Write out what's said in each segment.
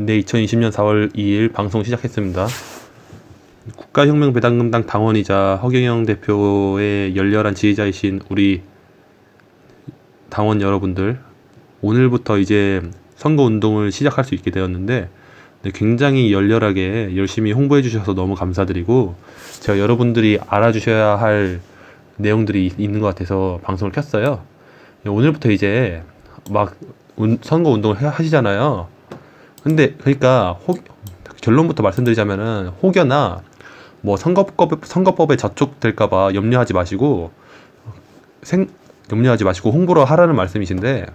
네, 2020년 4월 2일 방송 시작했습니다. 국가혁명 배당금당 당원이자 허경영 대표의 열렬한 지지자이신 우리 당원 여러분들, 오늘부터 이제 선거 운동을 시작할 수 있게 되었는데, 네, 굉장히 열렬하게 열심히 홍보해 주셔서 너무 감사드리고, 제가 여러분들이 알아주셔야 할 내용들이 있- 있는 것 같아서 방송을 켰어요. 네, 오늘부터 이제 막 운- 선거 운동을 해- 하시잖아요. 근데 그러니까 혹- 결론부터 말씀드리자면은 혹여나 뭐 선거법 선거법에 저촉될까봐 염려하지 마시고 생 염려하지 마시고 홍보를 하라는 말씀이신데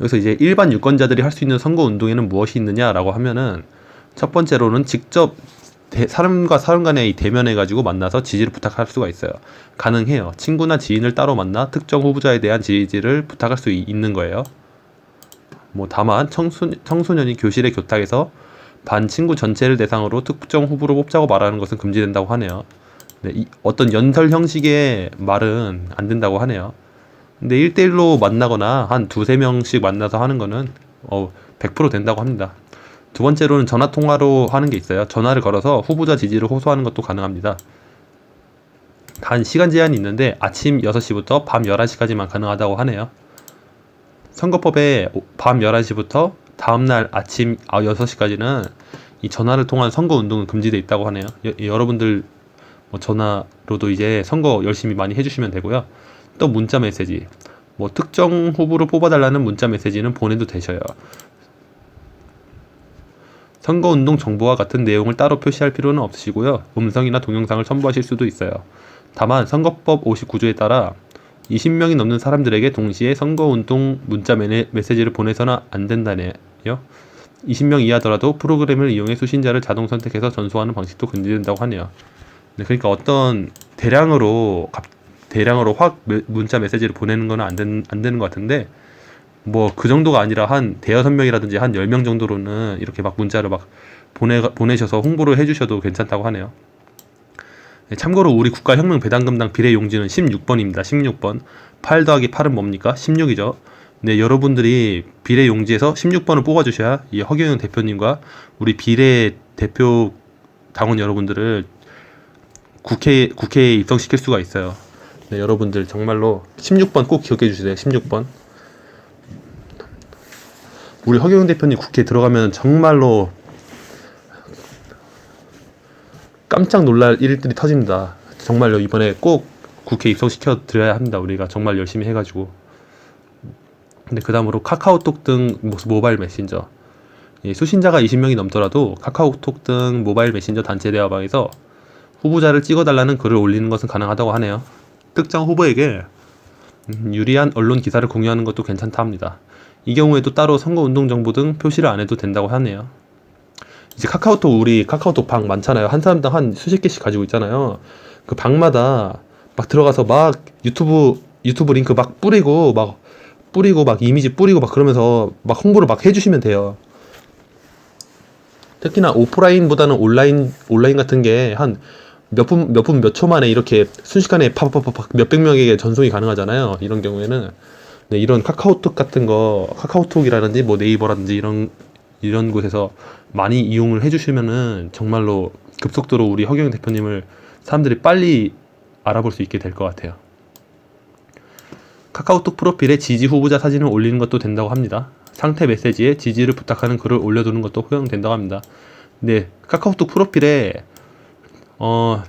여기서 이제 일반 유권자들이 할 수 있는 선거 운동에는 무엇이 있느냐라고 하면은 첫 번째로는 직접 대- 사람과 사람 이 대면해 가지고 만나서 지지를 부탁할 수가 있어요. 가능해요. 친구나 지인을 따로 만나 특정 후보자에 대한 지지를 부탁할 수 이- 있는 거예요. 뭐 다만 청소, 청소년이 교실의 교탁에서 반 친구 전체를 대상으로 특정 후보를 뽑자고 말하는 것은 금지된다고 하네요. 네, 이, 어떤 연설 형식의 말은 안 된다고 하네요. 근데 1대1로 만나거나 한 두세 명씩 만나서 하는 거는 어, 100% 된다고 합니다. 두 번째로는 전화 통화로 하는 게 있어요. 전화를 걸어서 후보자 지지를 호소하는 것도 가능합니다. 단 시간 제한이 있는데 아침 6시부터 밤 11시까지만 가능하다고 하네요. 선거법에 오- 밤 11시부터 다음날 아침 6시까지는 이 전화를 통한 선거 운동은 금지돼 있다고 하네요. 여, 여러분들 뭐 전화로도 이제 선거 열심히 많이 해주시면 되고요. 또 문자 메시지, 뭐 특정 후보를 뽑아달라는 문자 메시지는 보내도 되셔요. 선거 운동 정보와 같은 내용을 따로 표시할 필요는 없으시고요. 음성이나 동영상을 첨부하실 수도 있어요. 다만 선거법 59조에 따라 20명이 넘는 사람들에게 동시에 선거운동 문자 메- 메시지를 보내서는 안 된다네요. 20명 이하더라도 프로그램을 이용해 수신자를 자동 선택해서 전송하는 방식도 금지된다고 하네요. 네, 그러니까 어떤 대량으로 갑- 대량으로 확 메- 문자 메시지를 보내는 건 안, 된, 안 되는 것 같은데 뭐 그 정도가 아니라 한 대여섯 명이라든지 한 열 명 정도로는 이렇게 막 문자를 막 보내 보내셔서 홍보를 해주셔도 괜찮다고 하네요. 네, 참고로 우리 국가혁명 배당금당 비례용지는 16번입니다. 16번. 8 더하기 8은 뭡니까? 16이죠. 네, 여러분들이 비례용지에서 16번을 뽑아주셔야 이 허경영 대표님과 우리 비례 대표 당원 여러분들을 국회, 국회에 입성시킬 수가 있어요. 네, 여러분들 정말로 16번 꼭 기억해 주세요. 16번. 우리 허경영 대표님 국회에 들어가면 정말로 깜짝 놀랄 일들이 터집니다. 정말요 이번에 꼭 국회 입성시켜 드려야 합니다. 우리가 정말 열심히 해가지고. 근데 그 다음으로 카카오톡 등 모- 모바일 메신저. 이 수신자가 20명이 넘더라도 카카오톡 등 모바일 메신저 단체 대화방에서 후보자를 찍어달라는 글을 올리는 것은 가능하다고 하네요. 특정 후보에게 음, 유리한 언론 기사를 공유하는 것도 괜찮다 합니다. 이 경우에도 따로 선거운동 정보 등 표시를 안 해도 된다고 하네요. 이제 카카오톡 우리 카카오톡 방 많잖아요. 한 사람당 한 수십 개씩 가지고 있잖아요. 그 방마다 막 들어가서 막 유튜브 유튜브 링크 막 뿌리고 막 뿌리고 막 이미지 뿌리고 막 그러면서 막 홍보를 막 해주시면 돼요. 특히나 오프라인보다는 온라인 온라인 같은 게 한 몇 분 몇 분 몇 초 만에 이렇게 순식간에 팍팍팍팍 몇백 명에게 전송이 가능하잖아요. 이런 경우에는 네, 이런 카카오톡 같은 거 카카오톡이라든지 뭐 네이버라든지 이런 이런 곳에서 많이 이용을 해주시면은 정말로 급속도로 우리 허경 대표님을 사람들이 빨리 알아볼 수 있게 될 것 같아요. 카카오톡 프로필에 지지 후보자 사진을 올리는 것도 된다고 합니다. 상태 메시지에 지지를 부탁하는 글을 올려두는 것도 허용된다고 합니다. 네, 카카오톡 프로필에 어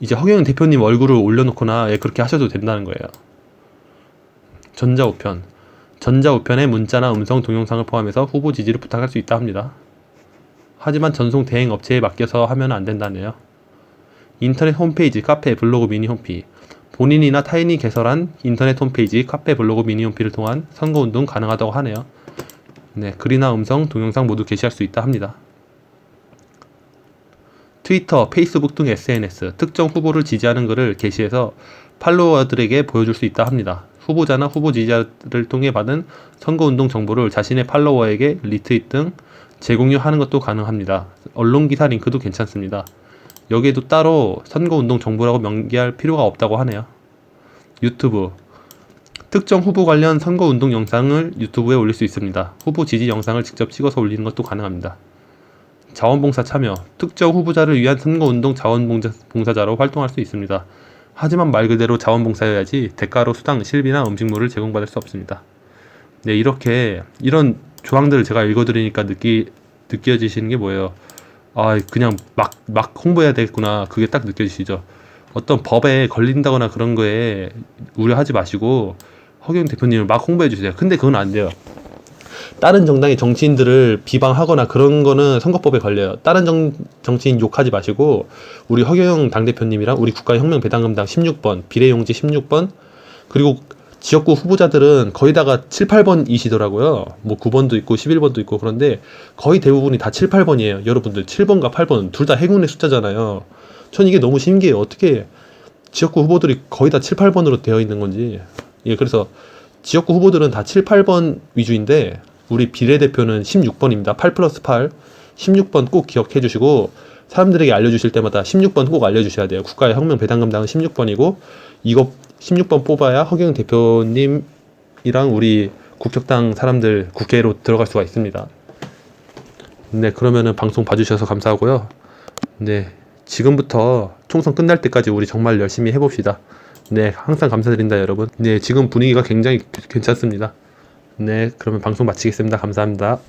이제 허경 대표님 얼굴을 올려놓거나 예, 그렇게 하셔도 된다는 거예요. 전자우편 전자우편에 문자나 음성 동영상을 포함해서 후보 지지를 부탁할 수 있다 합니다. 하지만 전송 대행 업체에 맡겨서 하면 안 된다네요. 인터넷 홈페이지, 카페, 블로그, 미니 홈피 본인이나 타인이 개설한 인터넷 홈페이지, 카페, 블로그, 미니 홈피를 통한 선거운동 가능하다고 하네요. 네, 글이나 음성, 동영상 모두 게시할 수 있다 합니다. 트위터, 페이스북 등 SNS, 특정 후보를 지지하는 글을 게시해서 팔로워들에게 보여줄 수 있다 합니다. 후보자나 후보 지지자를 통해 받은 선거운동 정보를 자신의 팔로워에게 리트윗 등 재공유하는 것도 가능합니다. 언론 기사 링크도 괜찮습니다. 여기에도 따로 선거운동 정보라고 명기할 필요가 없다고 하네요. 유튜브 특정 후보 관련 선거 운동 영상을 유튜브에 올릴 수 있습니다. 후보 지지 영상을 직접 찍어서 올리는 것도 가능합니다. 자원봉사 참여 특정 후보자를 위한 선거 운동 자원봉사자로 활동할 수 있습니다. 하지만 말 그대로 자원봉사여야지 대가로 수당, 실비나 음식물을 제공받을 수 없습니다. 네, 이렇게 이런 조항들을 제가 읽어드리니까 느끼 느껴지시는 게 뭐예요? 아, 그냥 막 막 홍보해야 되겠구나. 그게 딱 느껴지시죠? 어떤 법에 걸린다거나 그런 거에 우려하지 마시고 허경 대표님을 막 홍보해 주세요. 근데 그건 안 돼요. 다른 정당의 정치인들을 비방하거나 그런 거는 선거법에 걸려요. 다른 정, 정치인 욕하지 마시고 우리 허경영 당대표님이랑 우리 국가혁명 배당금당 16번, 비례용지 16번 그리고 지역구 후보자들은 거의 다가 7, 8번이시더라고요. 뭐 9번도 있고 11번도 있고 그런데 거의 대부분이 다 7, 8번이에요. 여러분들 7번과 8번 둘 다 행운의 숫자잖아요. 전 이게 너무 신기해요. 어떻게 지역구 후보들이 거의 다 7, 8번으로 되어 있는 건지. 예, 그래서 지역구 후보들은 다 7, 8번 위주인데 우리 비례대표는 16번입니다. 8 플러스 8. 16번 꼭 기억해 주시고 사람들에게 알려주실 때마다 16번 꼭 알려주셔야 돼요. 국가의 혁명 배당금당은 16번이고 이거 16번 뽑아야 허경 대표님이랑 우리 국격당 사람들 국회로 들어갈 수가 있습니다. 네, 그러면은 방송 봐주셔서 감사하고요. 네, 지금부터 총선 끝날 때까지 우리 정말 열심히 해봅시다. 네, 항상 감사드린다, 여러분. 네, 지금 분위기가 굉장히 괜찮습니다. 네, 그러면 방송 마치겠습니다. 감사합니다.